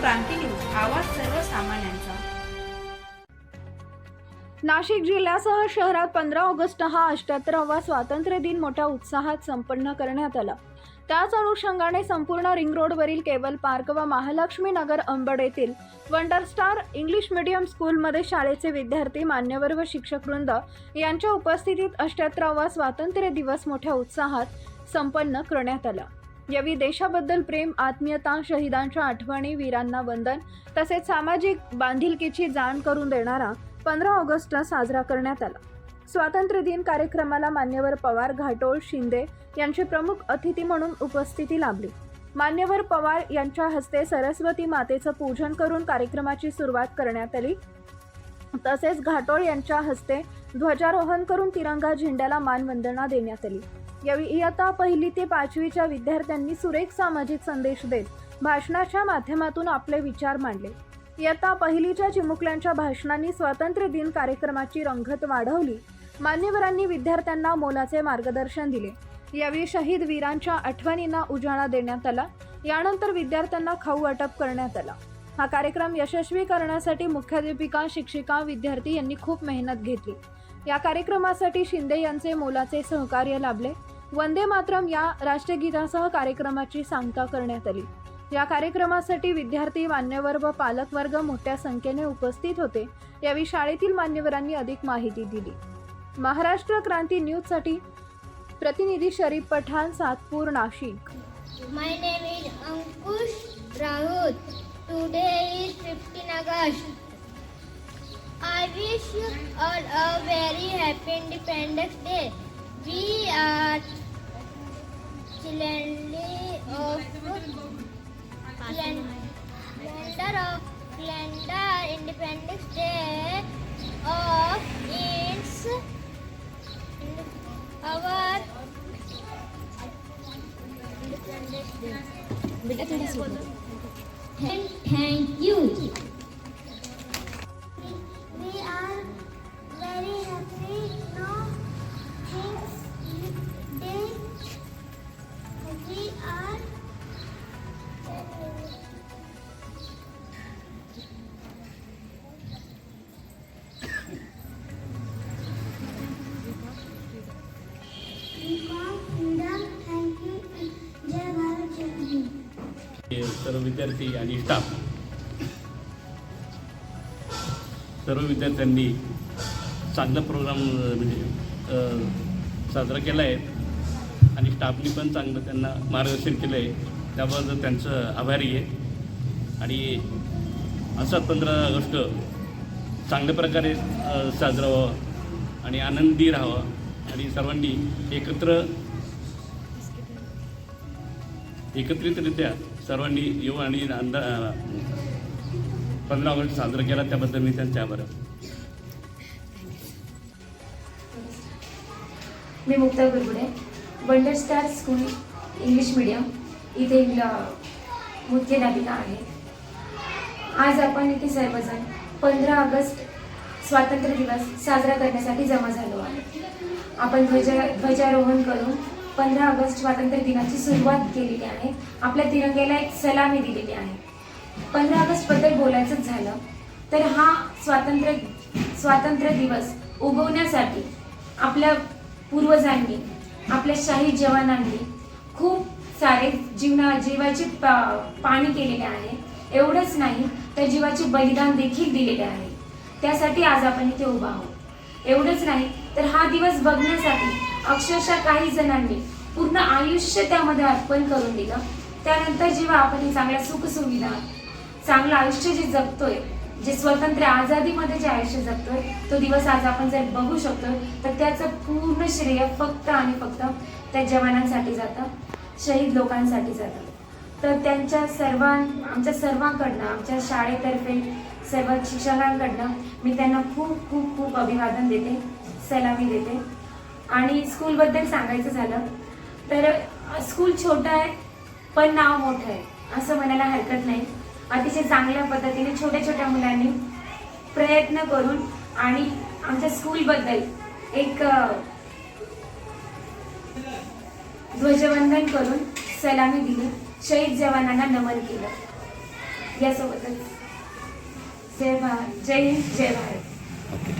क्रांती news आवाज सर्वसामान्यांचा. नाशिक जिल्ह्यासह शहरात पंधरा ऑगस्ट हा अष्ट्याहत्तरावा स्वातंत्र्य दिन मोठ्या उत्साहात संपन्न करण्यात आला. त्याच अनुषंगाने संपूर्ण रिंग रोडवरील केबल पार्क व महालक्ष्मी नगर अंबड येथील वंडर स्टार इंग्लिश मीडियम स्कूलमध्ये शाळेचे विद्यार्थी मान्यवर व शिक्षकवृंद यांच्या उपस्थितीत अष्ट्याहत्तरावा स्वातंत्र्य दिवस मोठ्या उत्साहात संपन्न करण्यात आला. यावेळी देशाबद्दल प्रेम आत्मीयता शहीदांच्या आठवणी वीरांना वंदन तसेच सामाजिक बांधिलकीची जाण करून देणारा पंधरा ऑगस्टला साजरा करण्यात आला. स्वातंत्र्य दिन कार्यक्रमाला मान्यवर पवार घाटोळ शिंदे यांची प्रमुख अतिथी म्हणून उपस्थिती लाभली. मान्यवर पवार यांच्या हस्ते सरस्वती मातेचं पूजन करून कार्यक्रमाची सुरुवात करण्यात आली. तसेच घाटोळ यांच्या हस्ते ध्वजारोहण करून तिरंगा झेंड्याला मानवंदना देण्यात आली. यावेळी इयत्ता पहिली ते पाचवीच्या विद्यार्थ्यांनी सुरेख सामाजिक संदेश देत भाषणाच्या माध्यमातून आपले विचार मांडले. इयत्ता पहिलीच्या चिमुकल्यांच्या भाषणांनी स्वातंत्र्य दिन कार्यक्रमाची रंगत वाढवली. मान्यवरांनी विद्यार्थ्यांना मोलाचे मार्गदर्शन दिले. यावेळी शहीद वीरांच्या आठवणींना उजाळा देण्यात आला. यानंतर विद्यार्थ्यांना खाऊ वाटप करण्यात आला. हा कार्यक्रम यशस्वी करण्यासाठी मुख्याध्यापिका शिक्षिका विद्यार्थी यांनी खूप मेहनत घेतली. या कार्यक्रमासाठी शिंदे यांचे मोलाचे सहकार्य लाभले. वंदे मातरम या राष्ट्रगीतासह कार्यक्रमाची सांगता करण्यात आली या कार्यक्रमासाठी विद्यार्थी मान्यवर व पालकवर्ग मोठ्या संख्येने उपस्थित होते यावेळी शाळेतील मान्यवरांनी अधिक माहिती दिली महाराष्ट्र क्रांती न्यूजसाठी प्रतिनिधी Sharif Pathan Satpur Nashik My name is Ankush Rahut. Today is 15 August. I wish you all a very happy Independence Day. We are children of calendar of calendar Independence Day of its our Independence Day. Thank you. सर्व विद्यार्थी आणि staff सर्व विद्यार्थ्यांनी चांगला programme म्हणजे साजरा केला आहे आणि स्टाफनी पण चांगलं त्यांना मार्गदर्शन केलं आहे त्याबद्दल त्यांचं आभारी आहे. आणि असा पंधरा ऑगस्ट चांगल्या प्रकारे साजरा व्हावा आणि आनंदी राहावा आणि सर्वांनी एकत्र एकत्रितरित्या सर्वांनी येऊ आणि अंदा पंधरा ऑगस्ट साजरा केला त्याबद्दल मी त्यांच्या आभार. मी Mukta Gurgude wonder star school English medium इथे मुख्य मुख्याध्यापिका आहे. आज आपण इथे सर्वजण पंधरा ऑगस्ट स्वातंत्र्य दिवस साजरा करण्यासाठी जमा झालो आहे आपण ध्वजा ध्वजारोहण करून पंधरा ऑगस्ट स्वातंत्र्य दिनाची सुरुवात केलेली आहे. आपल्या तिरंग्याला एक सलामी दिलेली आहे. पंधरा ऑगस्टबद्दल बोलायचंच झालं तर हा स्वातंत्र्य स्वातंत्र्य दिवस उगवण्यासाठी आपल्या पूर्वजांनी आपल्या शाही जवानांनी खूप सारे जीवना जीवाचे पा- पाणी केलेले आहे. एवढंच नाही तर जीवाचे बलिदान देखील दिलेले आहे. त्यासाठी आज आपण इथे उभा आहोत. एवढंच नाही तर हा दिवस बघण्यासाठी अक्षरशः काही जणांनी पूर्ण आयुष्य त्यामध्ये अर्पण करून दिलं. त्यानंतर जेव्हा आपण चांगल्या सुखसुविधा चांगलं आयुष्य जे जगतोय जे स्वतंत्र आझादीमध्ये जे आयुष्य जगतोय तो दिवस आज आपण जर बघू शकतो तर त्याचं पूर्ण श्रेय फक्त आणि फक्त त्या जवानांसाठी जातं शहीद लोकांसाठी जातं. तर त्यांच्या सर्वां आमच्या सर्वांकडनं आमच्या शाळेतर्फे सर्व शिक्षकांकडनं मी त्यांना खूप खूप खूप अभिवादन देते सलामी देते. आणि स्कूलबद्दल सांगायचं झालं तर स्कूल छोटं आहे पण नाव मोठं आहे असं म्हणायला हरकत नाही. अतिशय चांगल्या पद्धतीने छोट्या छोट्या मुलांनी प्रयत्न करून आणि आमच्या स्कूलबद्दल एक ध्वजवंदन करून सलामी दिली. शहीद जवानांना नमन केलं. यासोबतच जय भारत जय हिंद जय भारत.